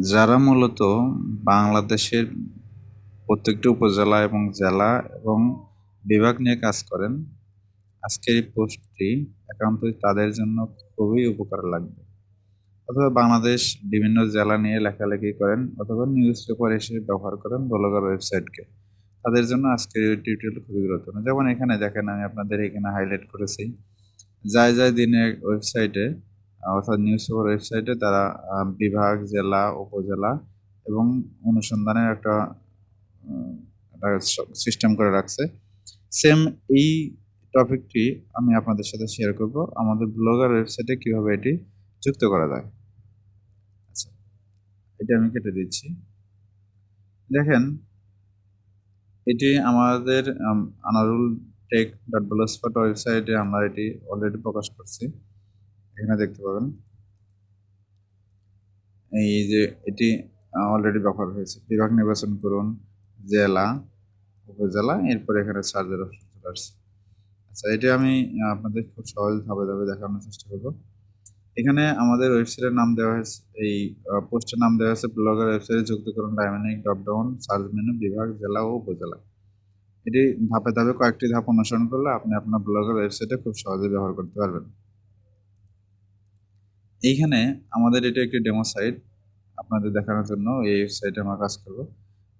যারা মূলত বাংলাদেশের প্রত্যেকটি উপজেলা এবং জেলা এবং বিভাগ নিয়ে কাজ করেন, আজকের এই পোস্টটি একান্তই তাদের জন্য খুবই উপকার লাগবে। অথবা বাংলাদেশ বিভিন্ন জেলা নিয়ে লেখালেখি করেন অথবা নিউজ পেপার এসে ব্যবহার করেন ব্লগার ওয়েবসাইটকে। তাদের জন্য আজকের এই টিউটোরিয়াল খুবই গুরুত্বপূর্ণ। যেমন এখানে দেখেন, আমি আপনাদের এখানে হাইলাইট করেছি। যায় যায় দিনে ওয়েবসাইটে অর্থাৎ নিউজ পেপার ওয়েবসাইটে তারা বিভাগ, জেলা, উপজেলা এবং অনুসন্ধানের একটা সিস্টেম করে রাখছে। সেম এই টপিকটি আমি আপনাদের সাথে শেয়ার করব। আমাদের ব্লগার ওয়েবসাইটে কীভাবে এটি যুক্ত করা যায়। আচ্ছা এটা আমি কেটে দিচ্ছি। দেখেন, এটি আমাদের আনারুল টেক ডট ব্লসপট ওয়েবসাইটে আমরা এটি অলরেডি প্রকাশ করছি। এখানে দেখতে পাবেন। এই যে এটি অলরেডি ব্যবহার হয়েছে। বিভাগ নির্বাচন করুন, জেলা, উপজেলা, এরপর এখানে সার্জের অপশন চলে আসছে। আচ্ছা এটি আমি আপনাদের খুব সহজ ধাপে ধাপে দেখানোর চেষ্টা করব। এখানে আমাদের ওয়েবসাইটের নাম দেওয়া হয়েছে, এই পোস্টের নাম দেওয়া হয়েছে, ব্লগের ওয়েবসাইটে যুক্ত করুন dynamic drop down search menu বিভাগ, জেলা ও উপজেলা। এটি ধাপে ধাপে কয়েকটি ধাপ অনুসরণ করলে আপনি আপনার ব্লগের ওয়েবসাইটে খুব সহজে ব্যবহার করতে পারবেন। এইখানে আমাদের এটা একটি ডেমো সাইট আপনাদের দেখানোর জন্য এই ওয়েবসাইটে আমরা কাজ করব।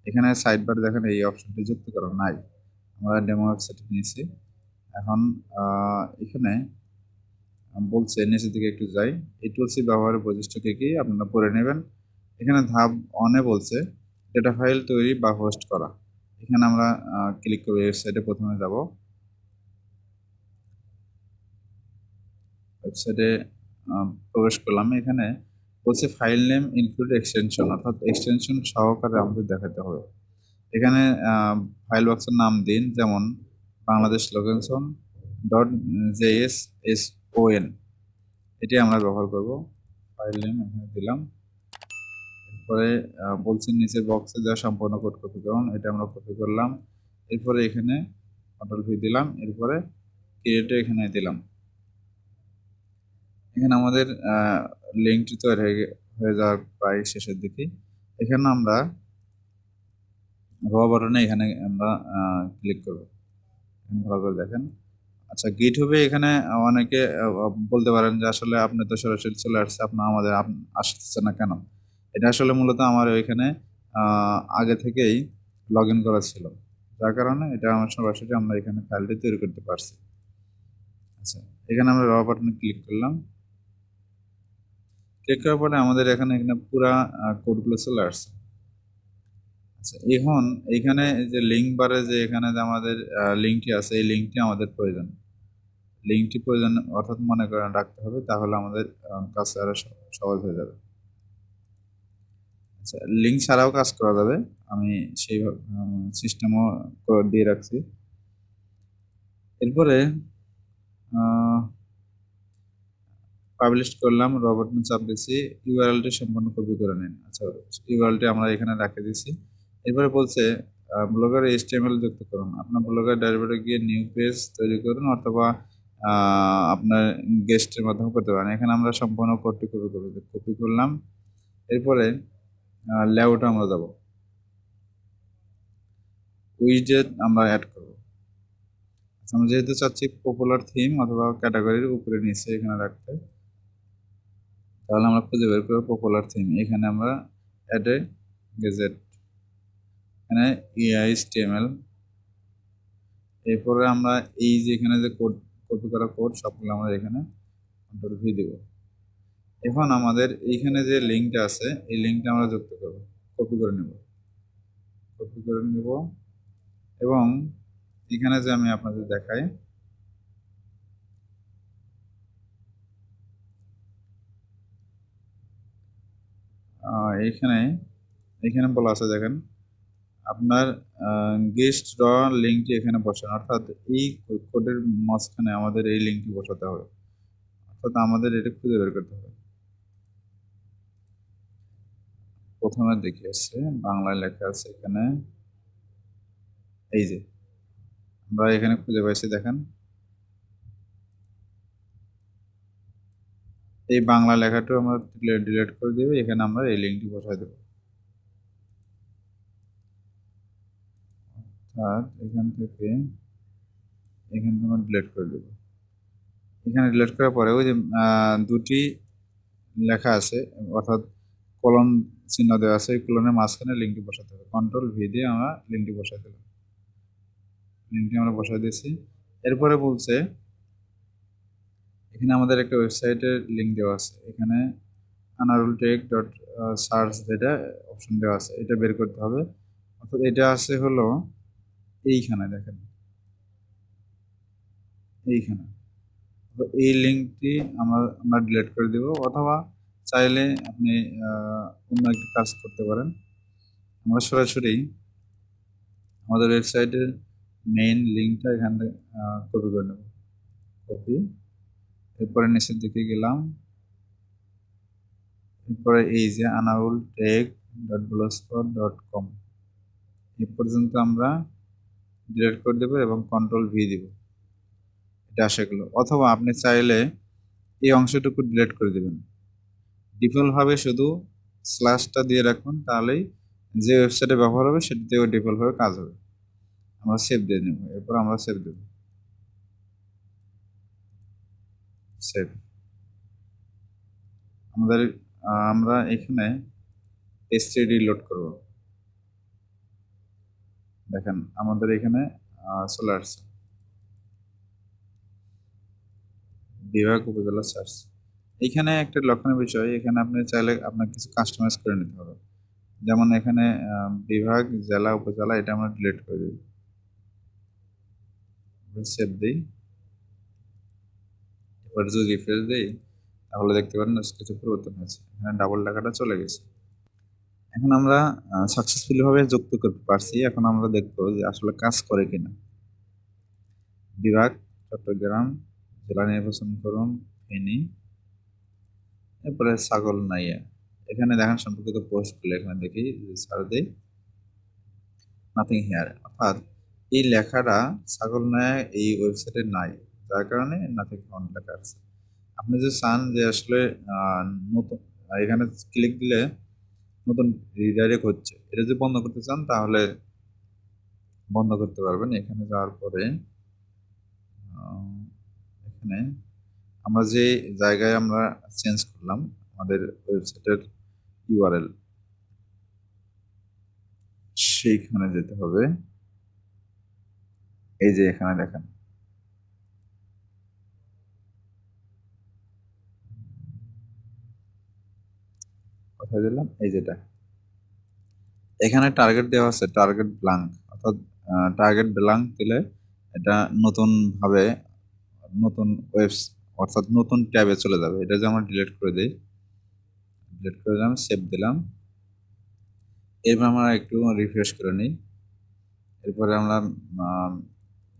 এখানে সাইড বার দেখেন, এই অপশনটি যুক্ত করা নাই। আমরা ডেমো ওয়েবসাইটে নিয়েছি। এখন এখানে বলছে, নিচের দিকে একটু যাই। এই টুলসি ব্যবহারের বৈশিষ্ট্য কি আপনারা পড়ে নেবেন। এখানে ধাপ অনে বলছে ডেটা ফাইল তৈরি বা হোস্ট করা। এখানে আমরা ক্লিক করে ওয়েবসাইটে প্রথমে যাব। ওয়েবসাইটে প্রবেশ করলাম। এখানে বলছে ফাইল নেম ইনক্লুড এক্সটেনশন অর্থাৎ এক্সটেনশন সহকারে আমাদের দেখাতে হবে। এখানে ফাইল বক্সের নাম দিন, যেমন Bangladesh location dot J S S O N এটি আমরা ব্যবহার করব। ফাইল নেম এখানে দিলাম। এরপরে বলছেন নিচের বক্সে যা সম্পূর্ণ কোড কপি করুন, এটা আমরা কপি করলাম। এরপরে এখানে কন্ট্রোল ভি দিলাম। এরপরে ক্রিয়েটে এখানে দিলাম। এখানে আমাদের লিঙ্কটি তৈরি হয়ে হয়ে যাওয়ার প্রায় শেষের দিকে এখানে আমরা র বাটনে এখানে আমরা ক্লিক করব। ভালো করে দেখেন। আচ্ছা গিট হবে এখানে অনেকে বলতে পারেন যে আসলে আপনি তো সরাসরি চলে আসছে আপনার আমাদের আসতেছে না কেন? এটা আসলে মূলত আমার ওইখানে আগে থেকেই লগ ইন করা ছিল। যার কারণে এটা আমার সরাসরি আমরা এখানে ফাইলটি তৈরি করতে পারছি। আচ্ছা এখানে আমরা র বাটনে ক্লিক করলাম। ক্লিক করার পরে আমাদের এখানে এখানে পুরা কোডগুলো চলে আসছে। আচ্ছা এখন এইখানে যে লিঙ্ক বারে যে এখানে যে আমাদের লিঙ্কটি আছে, এই লিঙ্কটি আমাদের প্রয়োজন। লিঙ্কটি প্রয়োজন অর্থাৎ মনে করেন রাখতে হবে, তাহলে আমাদের কাজটা আরও সহজ হয়ে যাবে। আচ্ছা লিঙ্ক ছাড়াও কাজ করা যাবে। আমি সেই সিস্টেমও দিয়ে রাখছি। এরপরে পাবলিশ করলাম রবট চাপ দিচ্ছি ইউআরএলটি সম্পূর্ণ কপি করে নিন। আচ্ছা ইউআরএলটি আমরা এখানে রাখে দিচ্ছি এরপরে বলছে ব্লগার এইচটিএমএল যুক্ত করুন। আপনার ব্লগার ড্যাশবোর্ডে গিয়ে নিউ পেজ তৈরি করুন অথবা আপনার গেস্টের মাধ্যমে করতে পারেন। এখানে আমরা সম্পূর্ণ কোডটি কপি করব কপি করলাম। এরপরে লেআউটে আমরা যাব। উইজেট আমরা অ্যাড করব। আচ্ছা আমরা যেহেতু চাচ্ছি পপুলার থিম অথবা ক্যাটাগরির উপরে নিচে এখানে রাখতে তাহলে আমরা খুঁজে বের করব পপুলার থিম এখানে আমরা অ্যাড এ গেজেট এখানে ইআইএসটিএমএল এরপরে আমরা এই যে এখানে যে কোড কপি করা কোড সবগুলো আমরা এখানে কন্ট্রোল ভি দেব। এখন আমাদের এইখানে যে লিঙ্কটা আছে, এই লিঙ্কটা আমরা যুক্ত করব। কপি করে নেব। কপি করে নেব। এবং এখানে যে আমি আপনাদের দেখাই এইখানে এখানে বলা আছে, দেখেন, আপনার গেস্ট র লিঙ্কটি এখানে বসান। অর্থাৎ এই কোডের মাঝখানে আমাদের এই লিঙ্কটি বসাতে হবে। অর্থাৎ আমাদের এটা খুঁজে বের করতে হবে। প্রথমে দেখে আসছে, বাংলায় লেখা আছে এখানে, এই যে, আমরা এখানে খুঁজে পাইছি, দেখেন। এই বাংলা লেখাটা আমরা ডিলিট করে দেবো, এখানে আমরা এই লিঙ্কটি বসাই দেবো। অর্থাৎ এখান থেকে এখান থেকে আমরা ডিলিট করে দেবো। এখানে ডিলিট করার পরে ওই যে দুটি লেখা আছে, অর্থাৎ কলম চিহ্ন দেওয়া আছে, এই কলমের মাঝখানে লিঙ্কটি বসাতে হবে। কন্ট্রোল ভি দিয়ে আমরা লিঙ্কটি বসাই দিলাম। লিঙ্কটি আমরা বসাই দিয়েছি। এরপরে বলছে এখানে আমাদের একটা ওয়েবসাইটের লিঙ্ক দেওয়া আছে। এখানে আনারুল টেক ডট সার্চ যেটা অপশন দেওয়া আছে। এটা বের করতে হবে। অর্থাৎ এটা আছে হলো এইখানে, দেখেন। এইখানে। এই লিঙ্কটি আমরা আমরা ডিলিট করে দেব। অথবা চাইলে আপনি অন্য একটি কাজ করতে পারেন। আমরা সরাসরি আমাদের ওয়েবসাইটের মেইন লিঙ্কটা এখান কপি করে নেব। কপি এরপরে নিচের দিকে গেলাম। এরপরে এই যে Anaul tech dot blogspot dot com এ পর্যন্ত আমরা ডিলিট করে দেবো এবং কন্ট্রোল ভি দিব। এটা আসে গেলো অথবা আপনি চাইলে এই অংশটুকু ডিলিট করে দেবেন। ডিফল্টভাবে শুধু স্ল্যাশটা দিয়ে রাখুন, তাহলেই যে ওয়েবসাইটে ব্যবহার হবে সেটিতেও ডিফল্টভাবে কাজ হবে। আমরা সেভ দিয়ে নেব। এরপর আমরা সেভ দেব। সেভ আমাদের আমরা এখানে এসটিডি লোড করব। দেখেন, আমাদের এখানে চলে আসছে বিভাগ উপজেলা সার্চ এখানে একটা লক্ষণীয় বিষয়, এখানে আপনি চাইলে আপনার কিছু কাস্টমাইজ করে নিতে হবে। যেমন এখানে বিভাগ, জেলা, উপজেলা, এটা আমরা ডিলিট করে দিই। সেভ দিই। এবার যদি রিফ্রেশ দিই, তাহলে দেখতে পারেন কিছু পরিবর্তন হয়েছে। এখানে ডাবল টাকাটা চলে গেছে। এখন আমরা সাকসেসফুলি ভাবে যুক্ত করতে পারছি। এখন আমরা দেখব যে আসলে কাজ করে কিনা। বিভাগ, চট্টগ্রাম, জেলা নির্বাচন করুন, ফেনী, এরপরে ছাগল নাইয়া। এখানে দেখেন সম্পর্কিত পোস্টগুলো এখানে দেখি সার দেই নাথিং হেয়ার অর্থাৎ এই লেখাটা ছাগল নাইয়া এই ওয়েবসাইটে নাই। যার কারণে নাথিং ফাউন্ড লেখা আছে আপনি যদি চান যে আসলে নতুন, এখানে ক্লিক দিলে নতুন রিডাইরেক্ট হচ্ছে। এটা যদি বন্ধ করতে চান, তাহলে বন্ধ করতে পারবেন। এখানে যাওয়ার পরে এখানে আমরা যে জায়গায় আমরা চেঞ্জ করলাম, আমাদের ওয়েবসাইটের ইউআরএল সেইখানে যেতে হবে। এই যে এখানে দেখেন। কোথায় দিলাম, এই যেটা এখানে টার্গেট দেওয়া আছে টার্গেট ব্লাঙ্ক অর্থাৎ টার্গেট ব্লাঙ্ক দিলে এটা নতুনভাবে নতুন ওয়েবস অর্থাৎ নতুন ট্যাবে চলে যাবে। এটা যে আমরা ডিলিট করে দিই ডিলিট করে দিলাম সেভ দিলাম। এরপর আমরা একটু রিফ্রেশ করে নিই। এরপরে আমরা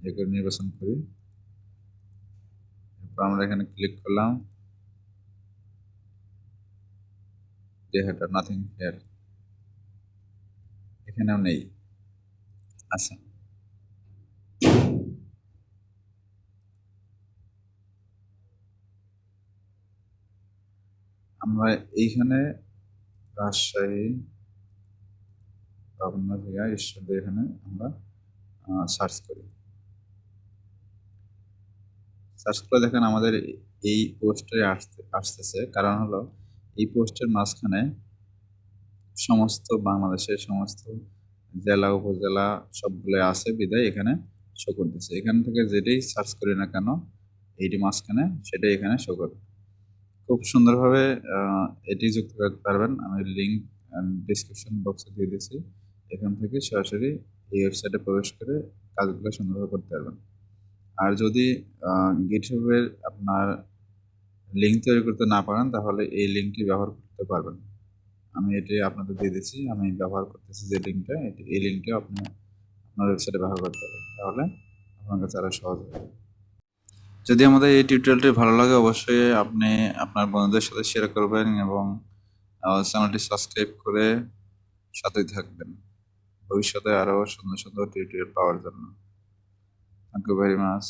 ইয়ে করে নির্বাচন করি। এরপর আমরা এখানে ক্লিক করলাম। হেডার নাথিং হেয়ার এখানেও নেই। আচ্ছা। আমরা এইখানে রাজশাহী পাবনা থেকে ঈশ্বরদী এখানে আমরা সার্চ করি। সার্চ করে দেখেন আমাদের এই পোস্টে আসতে, আসতেছে। কারণ হলো এই পোস্টের মাঝখানে সমস্ত বাংলাদেশের সমস্ত জেলা, উপজেলা সবগুলো আছে বিদায় এখানে শো করতেছে। এখান থেকে যেটাই সার্চ করি না কেন, এইটি মাঝখানে সেটাই এখানে শো করবে। খুব সুন্দরভাবে এটি যুক্ত করতে পারবেন। আমি লিঙ্ক ডিসক্রিপশন বক্সে দিয়ে দিয়েছি। এখান থেকে সরাসরি এই ওয়েবসাইটে প্রবেশ করে কাজগুলো সুন্দরভাবে করতে পারবেন। আর যদি গিটহাবের আপনার লিঙ্ক তৈরি করতে না পারেন, তাহলে এই লিঙ্কটি ব্যবহার করতে পারবেন। আমি এটি আপনাদের দিয়ে দিচ্ছি, আমি ব্যবহার করতেছি যে লিঙ্কটা এটি, এই লিঙ্কটা আপনি আপনার ওয়েবসাইটে ব্যবহার করতে পারেন তাহলে আপনার কাছে আরও সহজ হবে। যদি আমাদের এই টিউটোরিয়ালটি ভালো লাগে, অবশ্যই আপনি আপনার বন্ধুদের সাথে শেয়ার করবেন এবং চ্যানেলটি সাবস্ক্রাইব করে সাথেই থাকবেন। ভবিষ্যতে আরও সুন্দর সুন্দর টিউটোরিয়াল পাওয়ার জন্য। Thank you very much